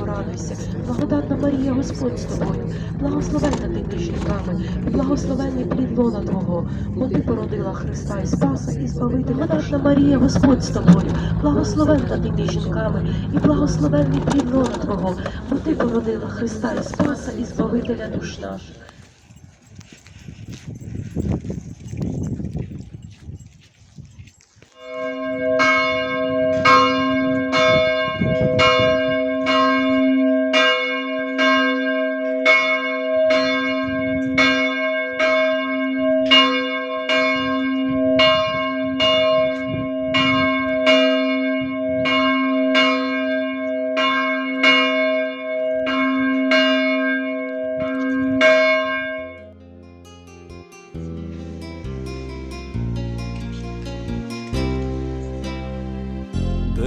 порадуйся, благодатна Марія, Господь з тобою, благословенна ти між жінками, і благословенний плід лона Твого, бо ти породила Христа і Спаса, і Збавителя. Благодатна Марія, Господь з тобою, благословенна ти між жінками, і благословенний плід лона Твого, бо ти породила Христа і Спаса, і Збавителя душ наших.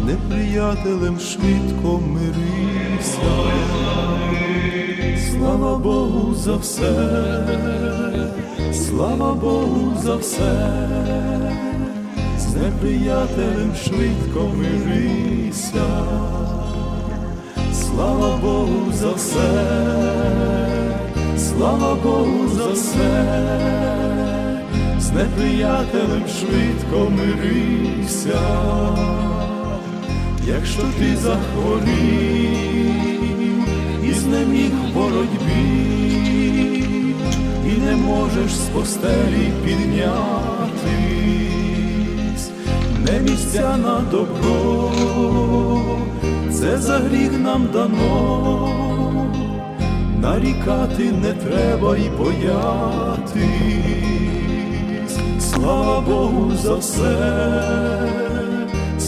неприятелем швидко мирися. Слава Богу за все, слава Богу за все, з неприятелем швидко мирися. Слава Богу за все, слава Богу за все, з неприятелем швидко мирися якщо ти захворів і знеміг в боротьбі, і не можеш з постелі піднятись, не місця на добро, це за гріх нам дано, нарікати не треба і боятись, слава Богу за все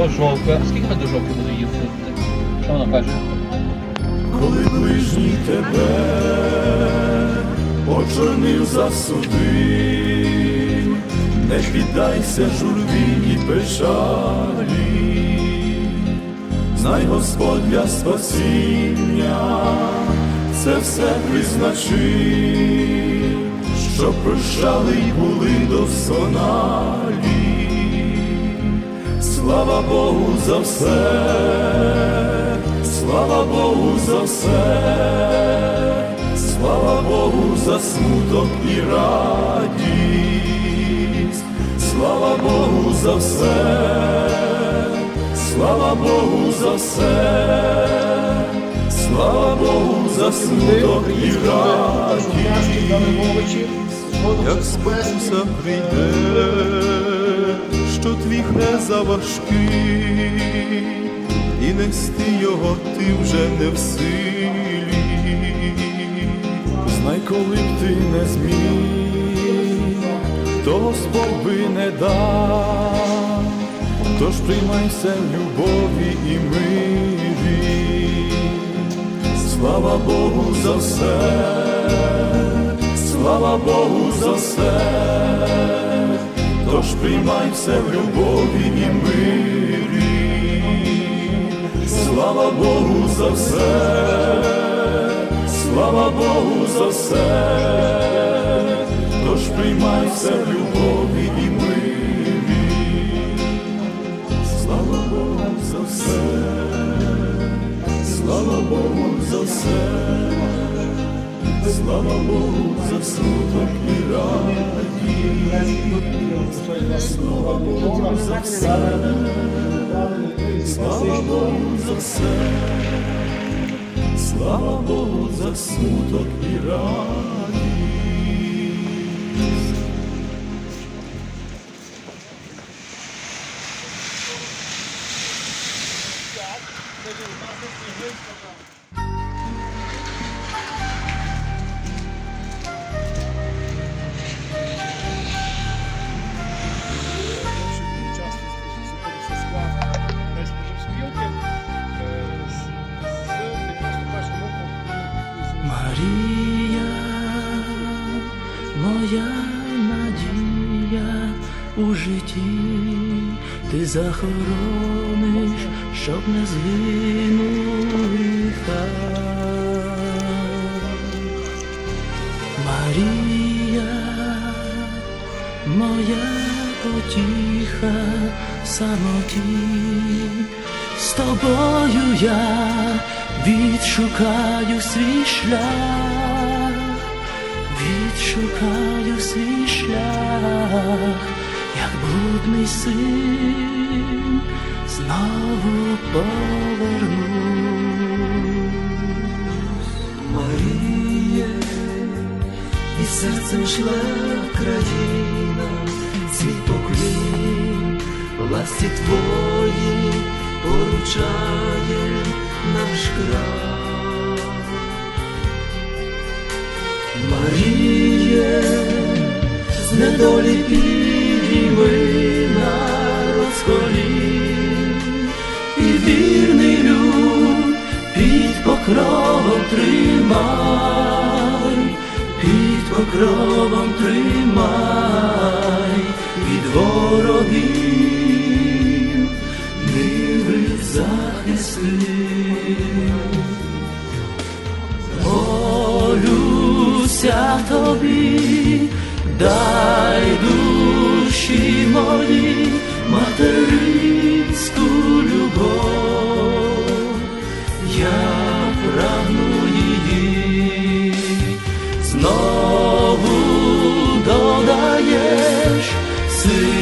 До жовка. Скільки ми до жовки буде їздити? Що вона каже? коли ближній тебе очорнив засуди, не піддайся журбі і печалі, знай Господь для спасіння, це все призначив, щоб прощали й були досконалі. Слава Богу за все, слава Богу за все, слава Богу за смуток і радість, слава Богу за все, слава Богу за все, слава Богу за смуток і радість. Як спокуса прийде, що твій хрест заважкий, і нести його ти вже не в силі. Знай, коли б ти не зміг, то Господь би не дав, тож приймайся любові і мирі. Слава Богу за все слава Богу за все, приймай все в любові і мирі, слава Богу за все, слава Богу за все, тож приймай все в любові і мирі, слава Богу за все, слава Богу за все, слава Богу за смуток і радість, слава Богу за все, слава Богу за все. Слава Богу за смуток і радість. Моя надія у житті, ти захорониш, щоб не згинув гріха. Марія, моя потіха в самоті, з тобою я відшукаю свій шлях, відшукаю свій шлях, як блудний син знову повернусь. Маріє, і серцем шле країна, свій поклін, власті твої поручає наш край. Маріє, з недолі народ з і вірний люд під покровом тримай, під покровом тримай, від ворогів ниви захисти. Тобі, дай душі мої материнську любов, я прагну її, знову додаєш сили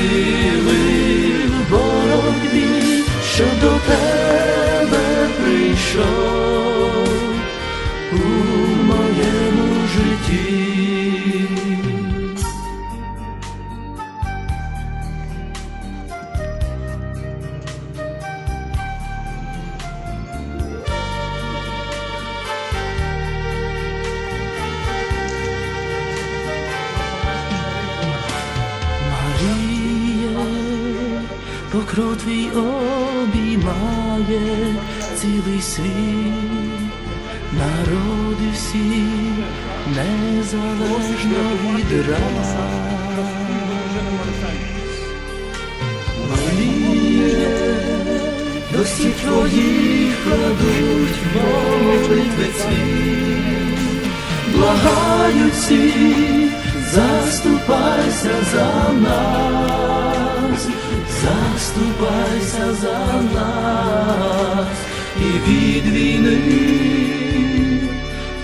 покров твій обіймає цілий світ, народи всі, незалежно від рас. Марія, до всіх твоїх кладуть молитви цвіт, благають всі, заступайся за нас, заступайся за нас і від війни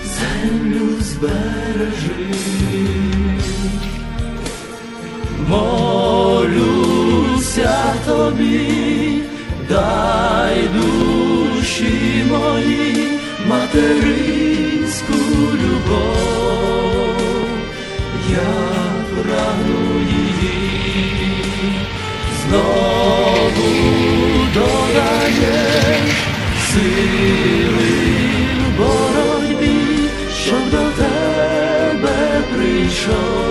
землю збережи. Молюся тобі, дай душі мої материнську любов, в